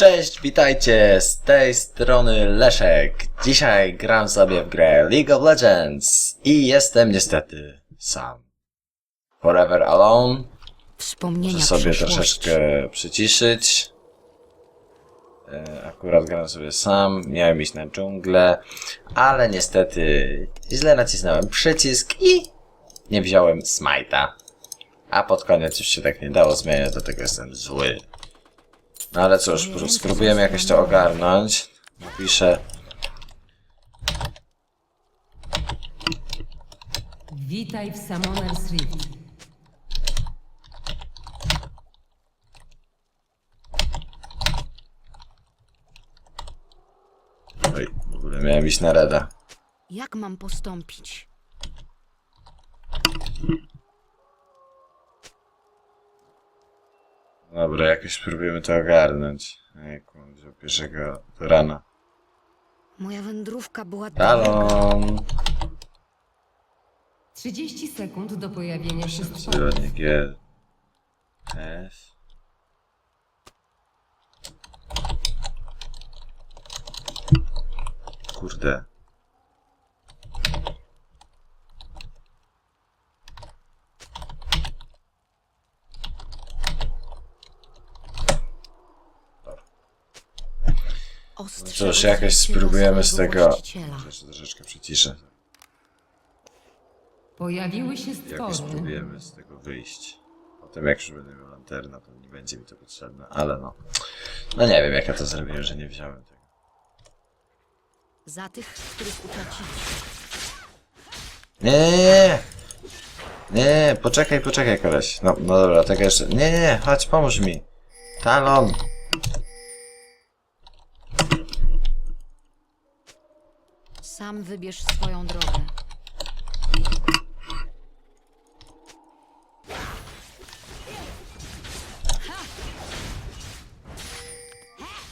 Cześć, witajcie, z tej strony Leszek. Dzisiaj gram sobie w grę League of Legends i jestem niestety sam. Forever Alone. Wspomnienia Muszę sobie troszeczkę przyciszyć. E, Akurat gram sobie sam, miałem iść na dżunglę, ale niestety źle nacisnąłem przycisk i nie wziąłem smajta. A pod koniec już się tak nie dało zmieniać, dlatego jestem zły. No ale cóż, spróbujemy jakoś to ogarnąć. Napiszę Witaj w Summoner's Rift. Oj, w ogóle miałem iść na reda. Jak mam postąpić? Dobra, jakoś spróbujemy to ogarnąć. Ejku, wziął pierwszego rana. Moja wędrówka była. Talon! 30 sekund do pojawienia się stworu. Przyrodnik G. F. Kurde. Cóż, jakoś spróbujemy z tego... Jeszcze troszeczkę przyciszę. Pojawiły się Jakoś stwory. spróbujemy z tego wyjść. Potem jak już będę miał lanterna, to nie będzie mi to potrzebne, ale no. No nie wiem jak ja to zrobiłem, że nie wziąłem tego. Za tych, których utraciliśmy. Nie, nie, nie, nie, nie, poczekaj, poczekaj koleś. No, no dobra, tego jeszcze, nie, nie, nie, chodź, pomóż mi. Talon. Sam wybierz swoją drogę.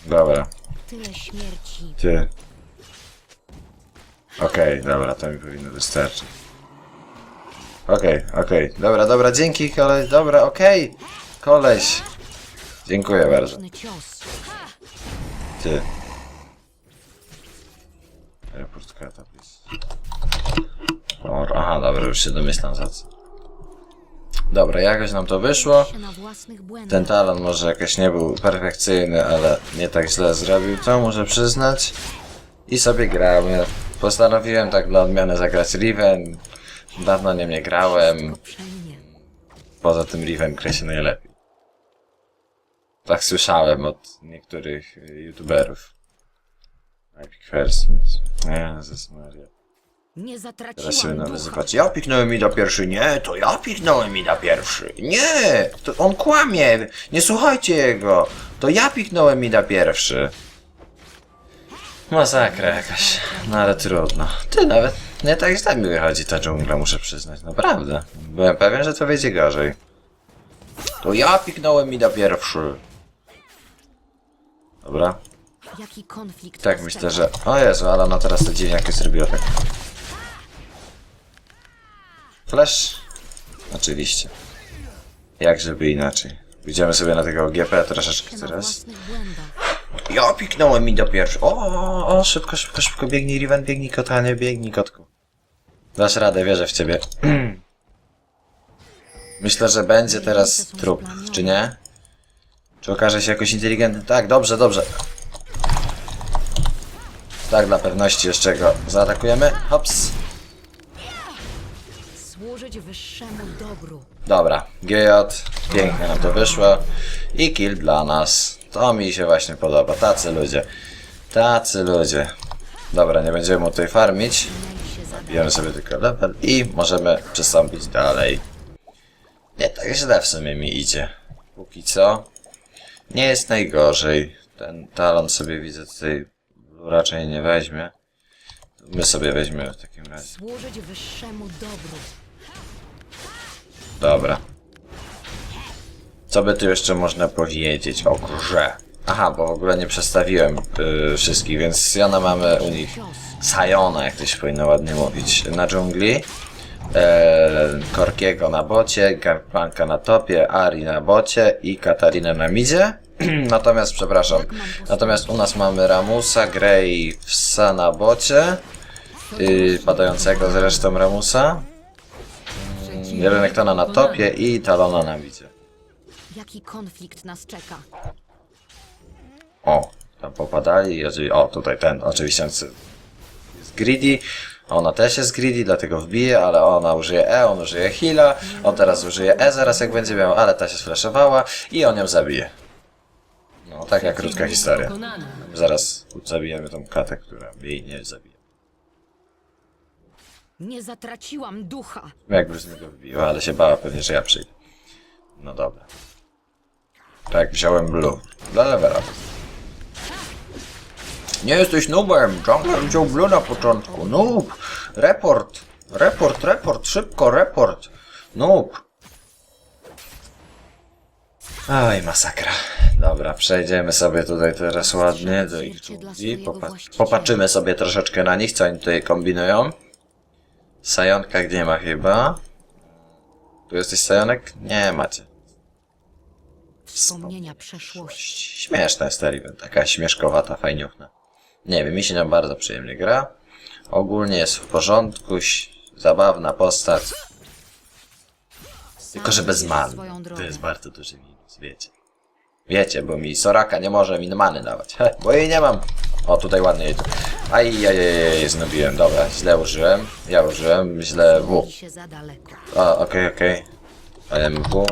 Dobra, Tyle śmierci. ty. Okej, dobra, to mi powinno wystarczyć. Okej, okej, dobra, dobra, dzięki koleś, dobra, okej. Koleś. Dziękuję bardzo. Cios. Ty. Report kata, please. O, Aha, dobra, już się domyślam za co. Dobra, jakoś nam to wyszło. Ten talon może jakoś nie był perfekcyjny, ale nie tak źle zrobił, to muszę przyznać. I sobie gramy. Postanowiłem tak dla odmiany zagrać Riven. Dawno nie mnie grałem. Poza tym Riven gra się najlepiej. Tak słyszałem od niektórych youtuberów. Epic First. Jezus Maria. Nie zatraciłam Teraz się będą ducha. wyzywać. Ja piknąłem Mida pierwszy. Nie, to ja piknąłem Mida pierwszy. Nie, to on kłamie. Nie słuchajcie jego. To ja piknąłem Mida pierwszy. Masakra jakaś. No ale trudno. Ty nawet nie tak źle mi wychodzi ta dżungla, muszę przyznać. Naprawdę. Byłem pewien, że to wyjdzie gorzej. To ja piknąłem Mida pierwszy. Dobra. Jaki konflikt Tak, myślę, że... O Jezu, ale ona teraz to dziwnie jakoś zrobiła tak. Flash? Oczywiście. Jak żeby inaczej. Pójdziemy sobie na tego GP troszeczkę teraz. Ja piknąłem mi do pierwszy. O, o, o, szybko, szybko, szybko, biegnij Riven, biegnij kotanie, biegnij kotku. Dasz radę, wierzę w ciebie. Myślę, że będzie teraz trup, czy nie? Czy okaże się jakoś inteligentny? Tak, dobrze, dobrze. Tak, dla pewności jeszcze go zaatakujemy. Hops. Służyć wyższemu dobru. Dobra, GJ, pięknie nam to wyszło. I kill dla nas. To mi się właśnie podoba. Tacy ludzie. Tacy ludzie. Dobra, nie będziemy mu tutaj farmić. Bijemy sobie tylko level i możemy przystąpić dalej. Nie tak źle w sumie mi idzie. Póki co. Nie jest najgorzej. Ten talon sobie widzę tutaj raczej nie weźmie. My sobie weźmiemy w takim razie. Służyć wyższemu dobru. Dobra. Co by tu jeszcze można powiedzieć o grze? Aha, bo w ogóle nie przedstawiłem yy, wszystkich, więc Siona mamy u nich Sayona, jak to się powinno ładnie mówić, na dżungli. E, Korkiego na bocie, Garplanka na topie, Ari na bocie i Katarinę na midzie. Natomiast, przepraszam, natomiast u nas mamy Ramusa, Grey w Sanabocie, yy, padającego zresztą Ramusa, yy, Renektona na topie i Talona na widzie. Jaki konflikt nas czeka? O, tam popadali o tutaj ten, oczywiście jest greedy, ona też jest greedy, dlatego wbije, ale ona użyje E, on użyje heala, on teraz użyje E zaraz jak będzie miał, ale ta się sflashowała i on ją zabije. No, taka krótka historia. Zaraz zabijemy tą katę, która jej nie zabije. Nie zatraciłam ducha. Jakby z niego wbiła, ale się bała pewnie, że ja przyjdę. No dobra. Tak, wziąłem blue. Dla levela. Nie jesteś noobem! Jungler wziął blue na początku. Noob! Report! Report, report, szybko, report! Noob! Oj, masakra. Dobra, przejdziemy sobie tutaj teraz ładnie do ich dżungli. Popa popatrzymy sobie troszeczkę na nich, co oni tutaj kombinują. Sajonka gdzie ma chyba? Tu jesteś Sajonek? Nie macie. Wspomnienia przeszłości. Śmieszna jest ta taka śmieszkowata, fajniuchna. Nie wiem, mi się nią bardzo przyjemnie gra. Ogólnie jest w porządku, zabawna postać, tylko że bez man. To jest bardzo duży minus, wiecie. Wiecie, bo mi Soraka nie może mi many dawać, he, bo jej nie mam. O, tutaj ładnie jedzie. Aj, aj, aj, aj, znobiłem, dobra, źle użyłem. Ja użyłem, źle W. A, okej, okej. AMW.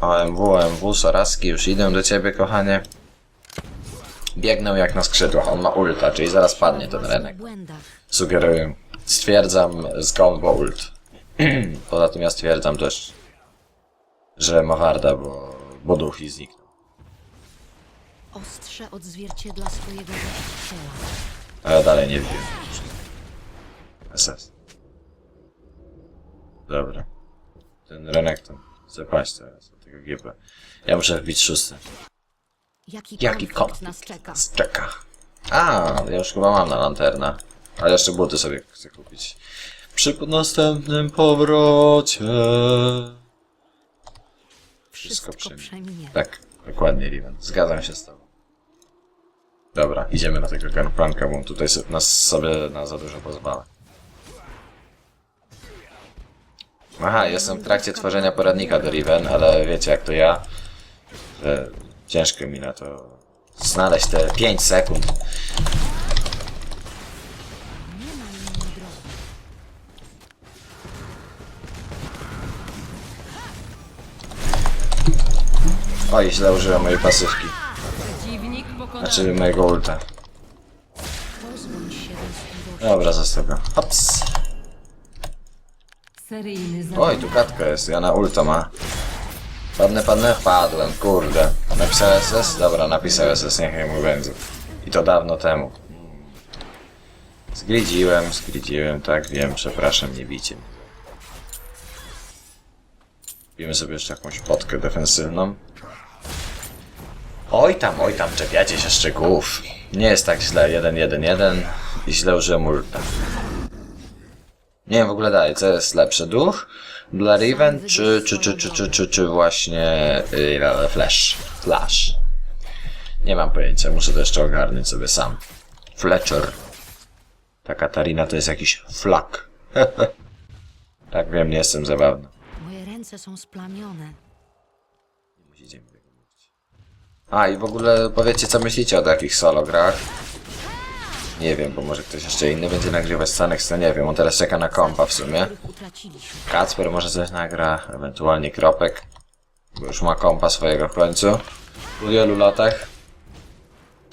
AMW, AMW, Soraski, już idę do ciebie, kochanie. Biegną jak na skrzydłach, on ma ulta, czyli zaraz padnie ten Renek. Sugeruję. Stwierdzam skąd bo ult. Poza tym ja stwierdzam też, że ma warda, bo, bo duch i zniknął. Ostrze odzwierciedla swojego właściciela. A ja dalej nie wiem. SS. Dobra. Ten Renek tam chce paść teraz od tego GP. Ja muszę wbić szósty. Jaki, Jaki konflikt konflikt nas czeka? nas czeka? A, ja już chyba mam na lanterna. Ale jeszcze buty sobie chcę kupić. Przy następnym powrocie. Wszystko przeminie. przeminie. Tak, dokładnie, Riven. Zgadzam się z tobą. Dobra, idziemy na tego Gunplanka, bo on tutaj se- nas sobie na za dużo pozwala. Aha, jestem w trakcie tworzenia poradnika do Riven, ale wiecie jak to ja, ciężko mi na to znaleźć te 5 sekund. Oj, źle użyłem mojej pasywki. Znaczy mojego ulta. Dobra, zostaw go. Hops. Oj, tu katka jest, ja na ulta ma. Padnę, padnę, padłem, kurde. Napisał SS? Dobra, napisał SS, niechaj mu będzie. I to dawno temu. Zgridziłem, zgridziłem, tak, wiem, przepraszam, nie bicie Bijemy sobie jeszcze jakąś potkę defensywną. Oj tam, oj tam, czepiacie się szczegółów. Nie jest tak źle, 1-1-1 i źle użyłem ulta. Nie wiem w ogóle dalej, co jest lepsze, duch dla czy, czy, czy, czy, czy, czy, czy właśnie yy, Flash? Flash. Nie mam pojęcia, muszę to jeszcze ogarnąć sobie sam. Fletcher. Ta Katarina to jest jakiś flak. tak wiem, nie jestem zabawny. Ręce są splamione. Musicie mi tego mówić. A i w ogóle powiedzcie co myślicie o takich solo grach. Nie wiem, bo może ktoś jeszcze inny będzie nagrywać Stanex, to nie wiem, on teraz czeka na kompa w sumie. Których utraciliśmy. Kacper może coś nagra, ewentualnie Kropek, bo już ma kompa swojego w końcu. Po wielu latach.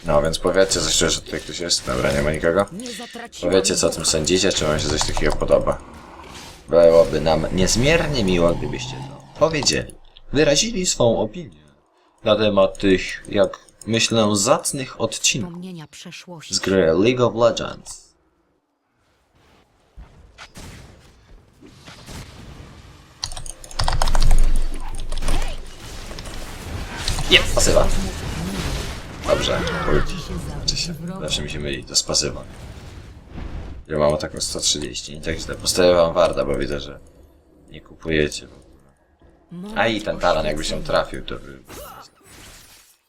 No więc powiedzcie coś, że tutaj ktoś jest. Dobra, nie ma nikogo. Nie Powiedzcie co o tym sądzicie, czy wam się coś takiego podoba. Byłoby nam niezmiernie miło, gdybyście to powiedzieli. Wyrazili swą opinię na temat tych, jak myślę, zacnych odcinków Wspomnienia przeszłości. z gry League of Legends. Jest pasywa. Dobrze, ulti. Znaczy się, zawsze mi się myli, to jest pasywa. Ja mam taką 130, nie tak źle. Postawię wam Warda, bo widzę, że nie kupujecie. A i ten talan jakby się trafił, to by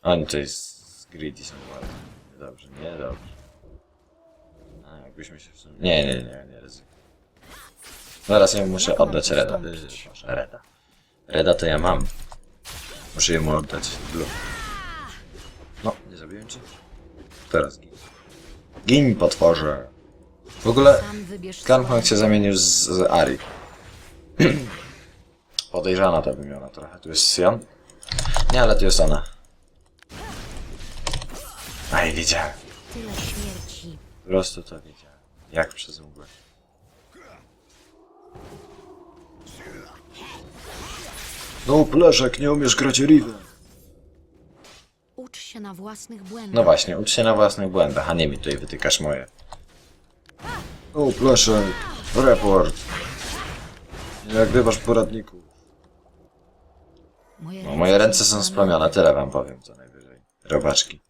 Oni to jest greedy są ładni. Niedobrze, niedobrze. A, jakbyśmy się w sumie... Nie, nie, nie, nie ryzykuj. Zaraz ja muszę oddać Reda. Boże, Reda. Reda to ja mam. Muszę jemu oddać. Blue. No, nie zabiłem cię? Teraz gin. Gin, potworze. W ogóle Gunpunk się zamienił z, z Ari. Podejrzana ta wymiana trochę. Tu jest Sion? Nie, ale tu jest ona. Aj, tyle śmierci. Po prostu to wiedziałem. Jak przez mgłę. No, Pleszek, nie umiesz grać Riven. Ucz się na własnych błędach. No właśnie, ucz się na własnych błędach, a nie mi tutaj wytykasz moje. O, Pleszek, report. Jak gdybasz poradniku. Moje, No, moje ręce są splamione, tyle wam powiem co najwyżej. Robaczki.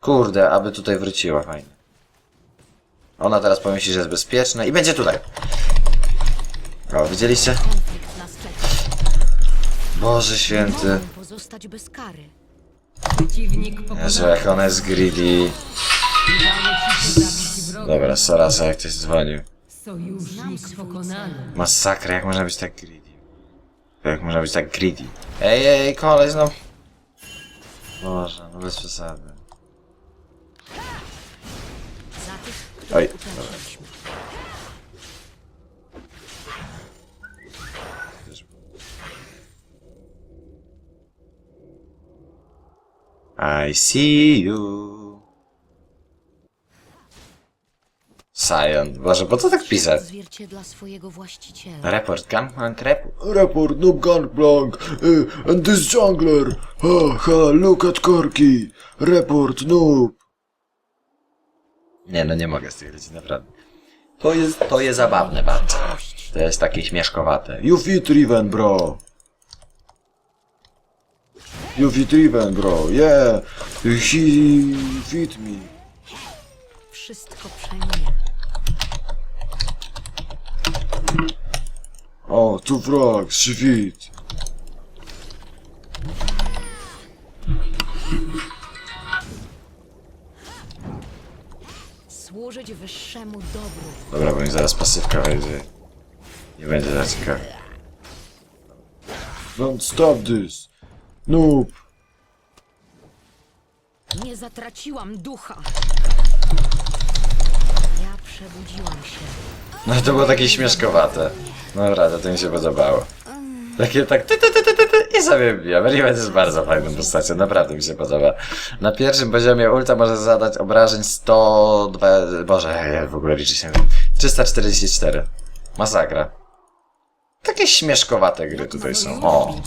Kurde, aby tutaj wróciła, fajnie. Ona teraz pomyśli, że jest bezpieczna i będzie tutaj. O, widzieliście? Boże Nie święty. pozostać bez kary. Przeciwnik Jezu, jak ona jest greedy. Dobra, Sarasa, jak ktoś dzwonił. Sojusznik pokonany. Masakra, jak można być tak greedy? Jak można być tak greedy? Ej, ej, koleś, no. Boże, no bez przesady. Oj, utraciliśmy. I see you. Sion. Boże, po co tak pisać? Zwierciedla swojego właściciela. Report, Gunpunk, report. Report Noob Gangplank uh, and this jungler. Ha ha, look at Corky. Report Noob. Nie, no nie mogę z tych ludzi, naprawdę. To jest, to jest zabawne bardzo. To jest takie śmieszkowate. You fit Riven, bro. You fit Riven, bro. Yeah, he fit me. Wszystko przeminie. Two frogs, she fit. Służyć wyższemu dobru. Dobra, bo mi zaraz pasywka wejdzie. Nie będzie za. Don't stop this. Noob. Nie zatraciłam ducha. Przebudziłam się. No to było takie śmieszkowate. No naprawdę, to mi się podobało. Takie tak ty, ty, ty, ty, ty, ty i sobie bijam. Riven jest bardzo fajną postacią, naprawdę mi się podoba. Na pierwszym poziomie ulta może zadać obrażeń 102... Boże, ja w ogóle liczy się... 344. Masakra. Takie śmieszkowate gry tutaj są. O!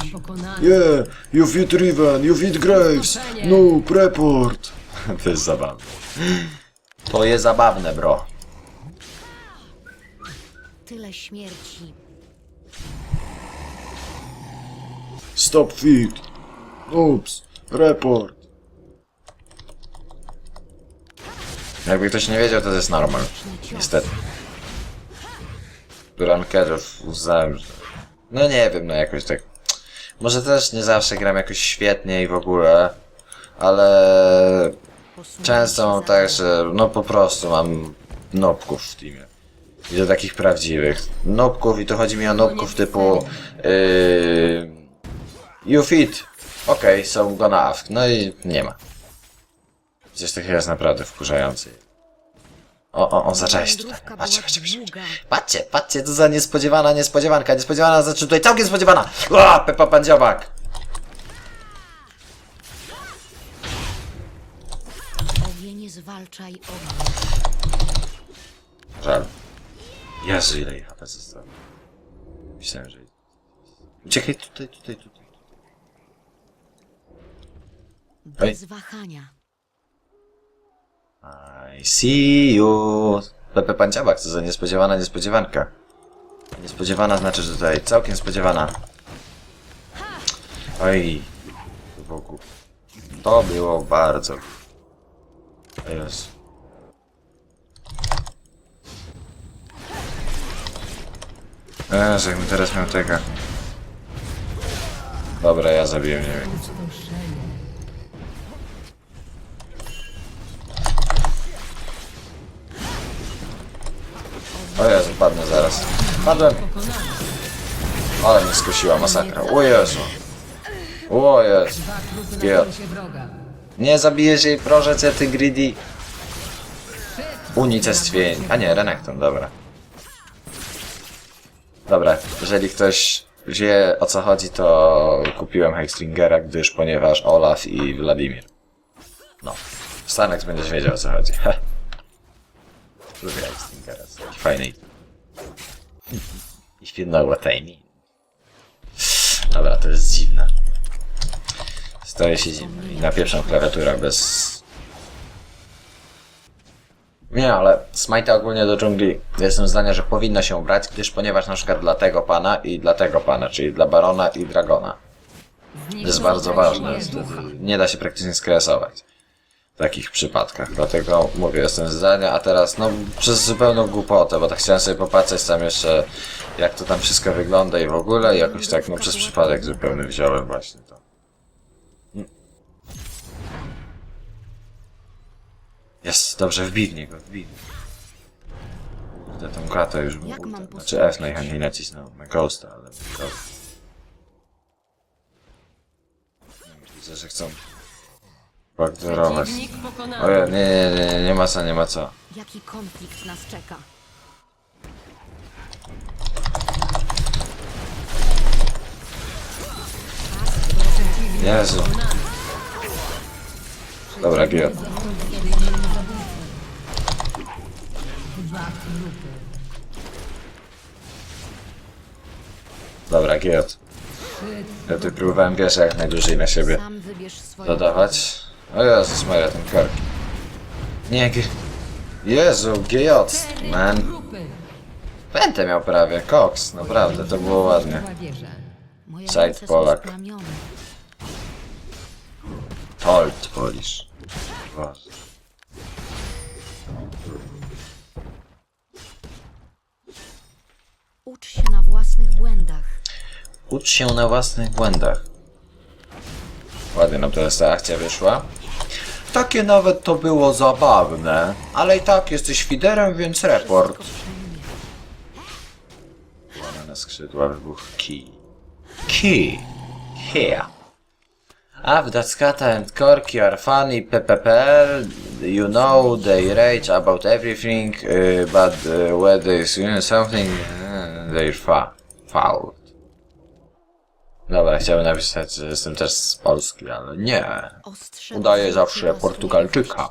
Yeah, you fit Riven, you fit Graves. Noob, report. To jest zabawne. To jest zabawne, bro. Tyle śmierci. Stop fit. Noobs, report. Jakby ktoś nie wiedział, to jest normal. Niestety. Rankerów uznałem, że... No nie wiem, no jakoś tak... Może też nie zawsze gram jakoś świetnie i w ogóle, ale często mam tak, że no po prostu mam nopków w teamie. I to takich prawdziwych. Nopków i to chodzi mi o nopków typu... Yy, you fit. Okej, okay, są gonna ask. No i nie ma. To chyba jest naprawdę wkurzające. O, o, o, zaczęłeś tutaj. Patrzcie, patrzcie, patrzcie. Patrzcie, patrzcie, co za niespodziewana niespodziewanka. Niespodziewana znaczy tutaj całkiem spodziewana. O, Pepa Pandziobak. Ogień zwalczaj ogień. Żal. Jezu, ile ich HP zostało. Myślałem, że... Uciekaj tutaj, tutaj, tutaj. Oj. Bez wahania. I see you. Pepe Panciabak, co za niespodziewana niespodziewanka. Niespodziewana znaczy, że tutaj całkiem spodziewana. Oj. To było głupie. To było bardzo Jezu. Jezu, jakbym teraz miał tego. Dobra, ja zabiję, nie wiem. O Jezu, padnę zaraz. Padłem. Ale mnie skusiła masakra. O Jezu. O Jezu. Giot. Nie zabijesz jej, proszę, ty greedy. Unicestwień. A nie, Renekton, dobra. Dobra, jeżeli ktoś wie o co chodzi, to kupiłem Hextringera, gdyż ponieważ Olaf i Wladimir. No. Stanek będziesz wiedział o co chodzi. Lubię Hextringera, jest taki fajny. Ich bin know what I mean. Dobra, to jest dziwne. Staje się dziwne. I na pierwszą klawiaturę bez... Nie, ale Smite ogólnie do dżungli jestem zdania, że powinno się brać, gdyż ponieważ na przykład dla tego pana i dla tego pana, czyli dla Barona i Dragona. To jest bardzo ważne. Nie da się praktycznie skresować w takich przypadkach. Dlatego mówię, jestem zdania, a teraz no przez zupełną głupotę, bo tak chciałem sobie popatrzeć tam jeszcze jak to tam wszystko wygląda i w ogóle i jakoś tak no przez przypadek zupełny wziąłem właśnie to. Jest, dobrze, wbij w niego, wbij. Kurde, tą klatę już Jak mógł, mam znaczy F najchętniej nacisnął, na Ghosta, ale. Widzę, że chcą backdoorować. Przeciwnik pokonany. Ojej, nie, nie, nie, nie ma co, nie ma co. Jaki konflikt nas czeka? Jezu. Dobra, Giot. Dobra, Giot. Ja tu próbowałem wieżę jak najdłużej na siebie Sam wybierz swoją dodawać. O Jezus Maria, ten korki. Nie, G... Jezu, GJ, man. Trupy. Pętę miał prawie, koks, naprawdę, to było ładnie. Moje Side ręce są Polak. splamione. Tolt polisz. Boże. Ucz się na własnych błędach. Ucz się na własnych błędach. Ładnie nam teraz ta akcja wyszła. Takie nawet to było zabawne, ale i tak jesteś fiderem, więc report. Łamane skrzydła, wybuch key. Key. Here. After Daskata and Corky are funny, PPPL, you know they rage about everything, uh, but uh, when they see something, they're fa foul. Dobra, chciałem napisać, że jestem też z Polski, ale nie. Odwróciło zawsze Portugalczyka.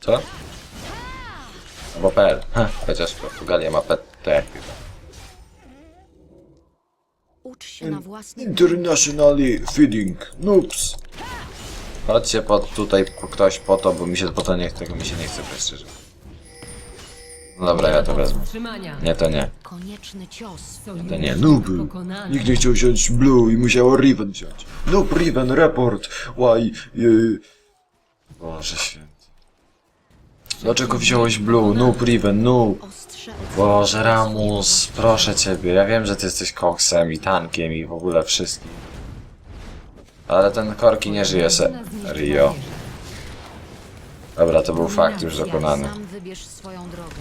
Co? Albo PL. Ha, chociaż Portugalia ma PT chyba. Ucz się na własnych Internationally feeding noobs. Chodźcie pod, tutaj po- ktoś po to, bo mi się po to nie chce, tego mi się nie chce, szczerze. No dobra, ja to wezmę. Trzymania. Nie, to nie. Konieczny cios. To nie. Noob. pokonany. Nikt nie chciał wziąć Blue i musiał Riven wziąć. Noob, Riven, report. Why? Yy, Boże święty. Dlaczego wziąłeś Blue? Noob, Riven, noob. Boże, Ramus, proszę ciebie. Ja wiem, że ty jesteś koksem i tankiem i w ogóle wszystkim. Ale ten korki nie żyje se. Rio. Dobra, to był fakt już dokonany. Sam wybierz swoją drogę.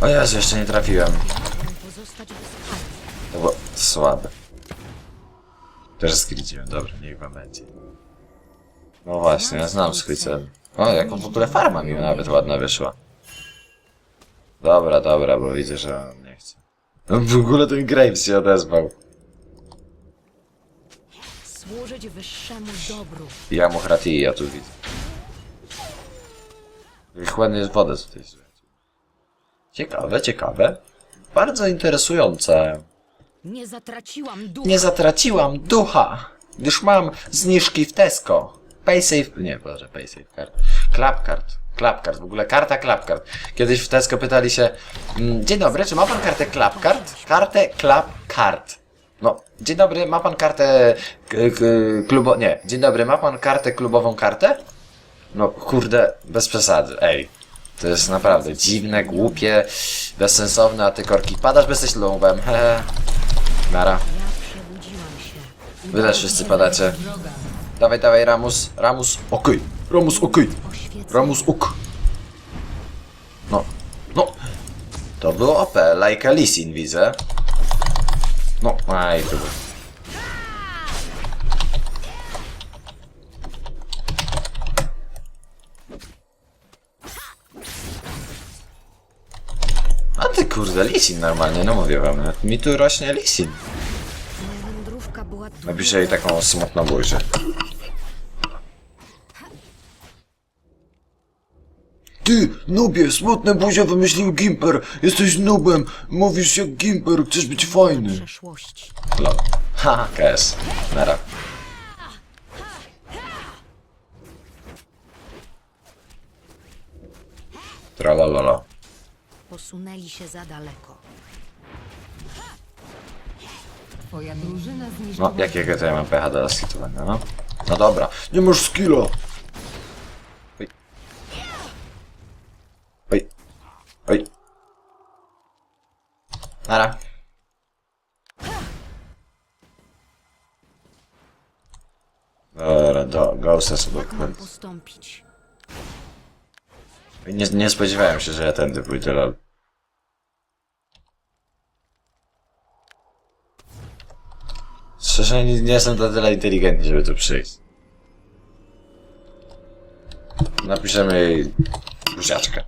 O Jezu, jeszcze nie trafiłem. Mogą pozostać bez. To było słabe. Też skrydziłem, dobra, niech wam będzie. No właśnie, ja znam swój cel. O, jaką w ogóle farma mi nawet ładna wyszła. Dobra, dobra, bo widzę, że on nie chce. No, w ogóle ten Graves się odezwał. Służyć wyższemu dobru. Ja mu tu widzę. Jest wodę tutaj słychać. Ciekawe, ciekawe. Bardzo interesujące. Nie zatraciłam ducha. Nie zatraciłam ducha, gdyż mam zniżki w Tesco. Paysafe, nie, boże, Paysafe card. Clapcard, Clapcard, w ogóle karta Clapcard. Kiedyś w Tesco pytali się, mm, dzień dobry, czy ma pan kartę Clapcard? Kartę Clapcard. No, dzień dobry, ma pan kartę k- k- klubo... Nie, dzień dobry, ma pan kartę klubową kartę? No, kurde, bez przesady, ej. To jest naprawdę dziwne, głupie, bezsensowne, a ty korki padasz, bo jesteś lubem, hehe. Nara. Wy też wszyscy padacie. Dawaj, dawaj, Ramus, Ramus, okej, Ramus, okej, Oświecę Ramus, ok. No, To było OP, like a Lisin widzę. No, aj, to. A ty kurde, Lisin normalnie, no mówię wam, mi tu rośnie Lisin. Moja wędrówka była Napiszę jej taką smutną buzię. Ty, nubie, smutne buzie wymyślił Gimper. Jesteś nubem, mówisz jak Gimper, chcesz być fajny. przeszłości. Lol. Ha, KS. Nara. Tralalala. Posunęli się za daleko. Twoja drużyna zniszczyła... No, jakiego to ja mam pecha do skitowania, no? No dobra. Nie masz skilla. Oj. Oj. Oj. Nara. Dobra, do Ghosta sobie Jak mam postąpić? Nie, nie spodziewałem się, że ja tędy pójdę, lol. Szczerze, nie, nie jestem na tyle inteligentny, żeby tu przyjść. Napiszemy jej buziaczkę.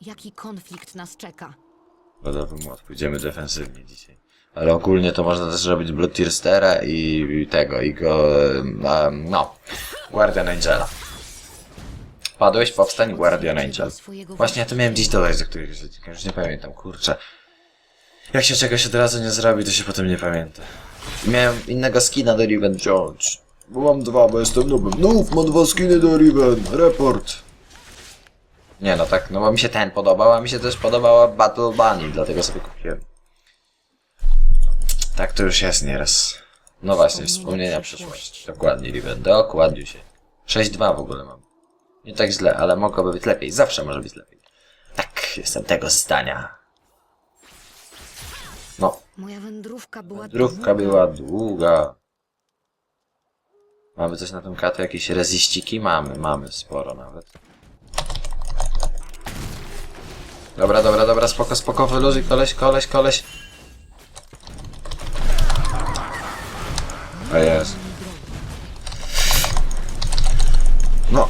Jaki konflikt nas czeka? Wodowy młot. Pójdziemy defensywnie dzisiaj. Ale ogólnie to można też robić Blood Thirstera i, i tego, i go, em, no, Guardian Angela. Padłeś, powstań, Guardian Angel. Właśnie ja to miałem dziś dodać do odcinka, już nie pamiętam, kurczę. Jak się czegoś od razu nie zrobi, to się potem nie pamięta. Miałem innego skina do Riven George. Bo mam dwa, bo jestem nubem. Nub, mam dwa skiny do Riven. Report. Nie no tak, no bo mi się ten podobał, a mi się też podobała Battle Bunny, dlatego sobie kupiłem. Tak to już jest nieraz. No właśnie, Wspomnienia przyszłości. Dokładnie, Riven, dokładnie się. 6-2 w ogóle mam. Nie tak źle, ale mogłoby być lepiej. Zawsze może być lepiej. Tak, jestem tego zdania. No, Moja wędrówka była Wędrówka długa. była długa. Mamy coś na tym katę? Jakieś reziściki? Mamy, mamy sporo nawet. Dobra, dobra, dobra, spoko, spoko, wyluzuj, koleś, koleś, koleś. A jest. No.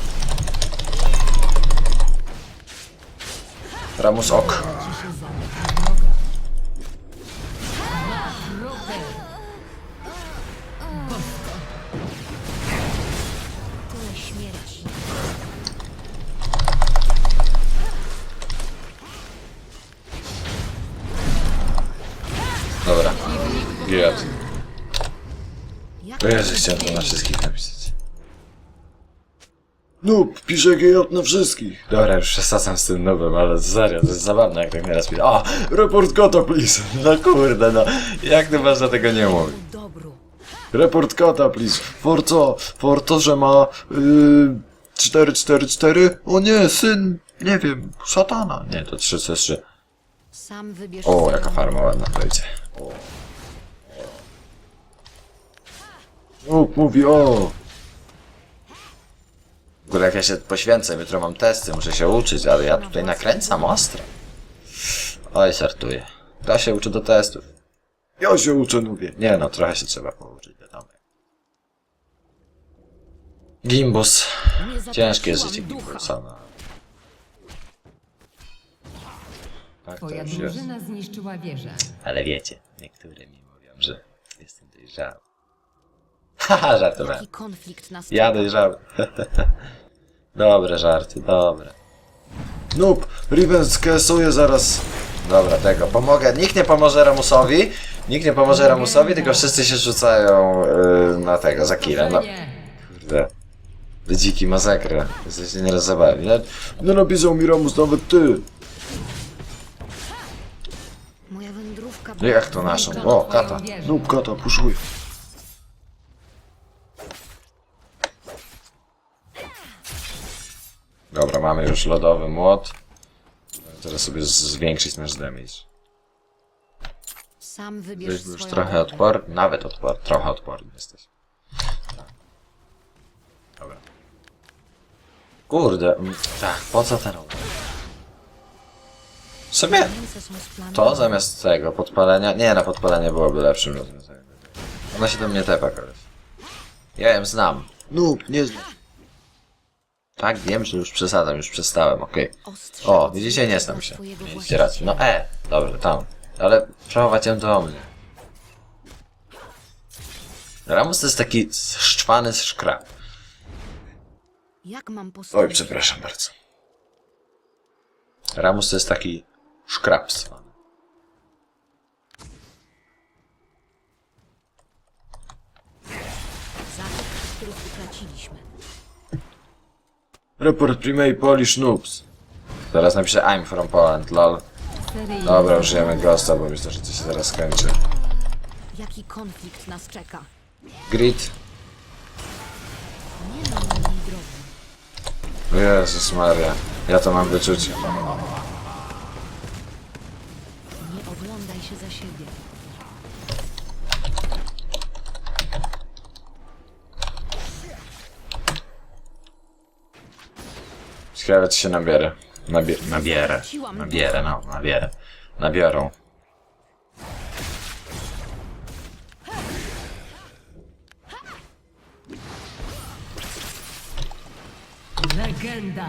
Ramus ok. Dobra. Giat. Że chciałem to na wszystkich napisać. Nub, piszę GJ na wszystkich. Dobra, już przesadzam z tym nowym, ale serio, to jest zabawne, jak tak nieraz pisze. O, report kota, please. No kurde, no. Jak ty można tego nie mówić? dobru. Report kata, please. Forco, Forco, że ma... Yy, 444? O nie, syn, nie wiem, szatana. Nie, to 3 c 3 Sam wybierz O, jaka farma ładna wejdzie. O. Nub mówi, o. W ogóle jak ja się poświęcę, jutro mam testy, muszę się uczyć, ale ja tutaj nakręcam ostro. Oj, sartuję. Ja się uczę do testów. Ja się uczę, nubie. Nie no, trochę się trzeba pouczyć, wiadomo. Gimbus. Ciężkie jest życie. Gimbusa, no. Tak, to Twoja już jest. drużyna zniszczyła wieżę. Ale wiecie, niektóre mi mówią, że jestem dojrzały. Haha, żartowałem. Jaki konflikt nas Ja czeka? dojrzały. dobre żarty, dobre. Nub, Riven skesuje zaraz. Dobra, tego, pomogę. Nikt nie pomoże Ramusowi, nikt nie pomoże Ramusowi, tylko wszyscy się rzucają yy, na tego, za killa. No, kurde. Dziki masakra. Jesteście nieraz zabawni. No, Nie napisał mi Ramus, nawet ty. Moja wędrówka no jak to naszą? O, kata. Nub, kata, puszuj. Dobra, mamy już lodowy młot. Teraz sobie zwiększyć nasz damage. Sam wybierz już swoją trochę drogę. odporny, nawet odporny, trochę odporny jesteś. Tak. Dobra. Kurde, mm, tak, po co ten? W sumie Granice są splanowane. to zamiast tego podpalenia... Nie, na podpalenie byłoby lepszym rozwiązaniem. Ona się do mnie tepa, koleś. Ja ją znam. Noob, nie znam. Tak, wiem, że już przesadzam, już przestałem, okej. O, widzicie, nie znam się. Mieliście rację. No E, dobrze, tam. Ale przechować ją do mnie. Ramus to jest taki szczwany szkrab. Jak mam Oj, przepraszam bardzo. Ramus to jest taki szkrab zwany. Zakup, który utraciliśmy. Report Primate Polish Noobs. Zaraz napiszę I'm from Poland, lol. Dobra, użyjemy Ghosta, bo myślę, że to się zaraz skończy. Jaki konflikt nas czeka? Grid. Jezus Maria. Ja to mam wyczucie. Nie oglądaj się za siebie. Czy się nabierę. Nabie nabierę. Nabierę, no, nabierę. Nabiorą. Legenda.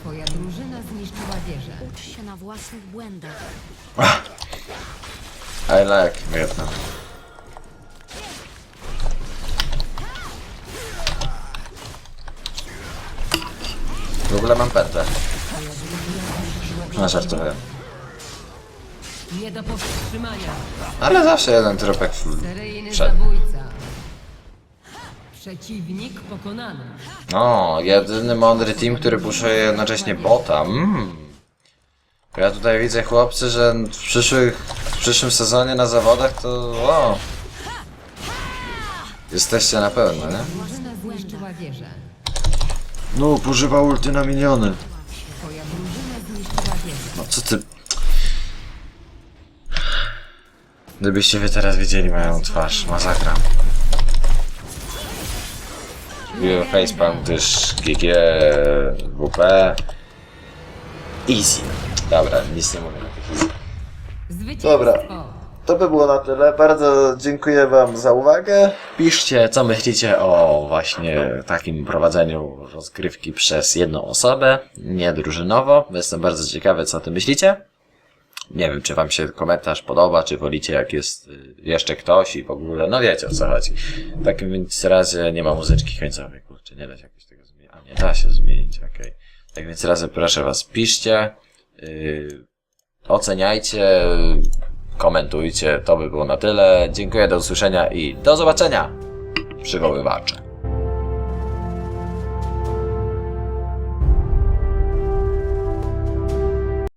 Twoja drużyna zniszczyła wieżę. Ucz się na własnych błędach. I like Vietnam. Ogóle mam pętlę. No, żartowałem. Nie do powstrzymania. Ale zawsze jeden tropek w... Seryjny Przed. zabójca. Przeciwnik pokonany. No, jedyny mądry team, który puszuje jednocześnie bota. Mm. Ja tutaj widzę chłopcy, że w, przyszłych, w przyszłym sezonie na zawodach to... O, jesteście na pewno, nie? Zniszczyła. Noob używa ulty na miniony. No co ty... Gdybyście wy teraz widzieli moją twarz, masakra. Your facepalm też GG, WP. Easy. Dobra, nic nie mówię na tych easy. Zwycięstwo. Dobra. To by było na tyle. Bardzo dziękuję Wam za uwagę. Piszcie, co myślicie o właśnie takim prowadzeniu rozgrywki przez jedną osobę, nie drużynowo. Jestem bardzo ciekawy, co o tym myślicie. Nie wiem, czy Wam się komentarz podoba, czy wolicie, jak jest y, jeszcze ktoś i w ogóle, no wiecie o co chodzi. W takim więc razie nie ma muzyczki końcowej, kurczę, nie da się jakoś tego zmienić. A nie da się zmienić, okej. Tak więc razy proszę Was, piszcie, yy, oceniajcie, komentujcie, to by było na tyle. Dziękuję, do usłyszenia i do zobaczenia, przywoływacze.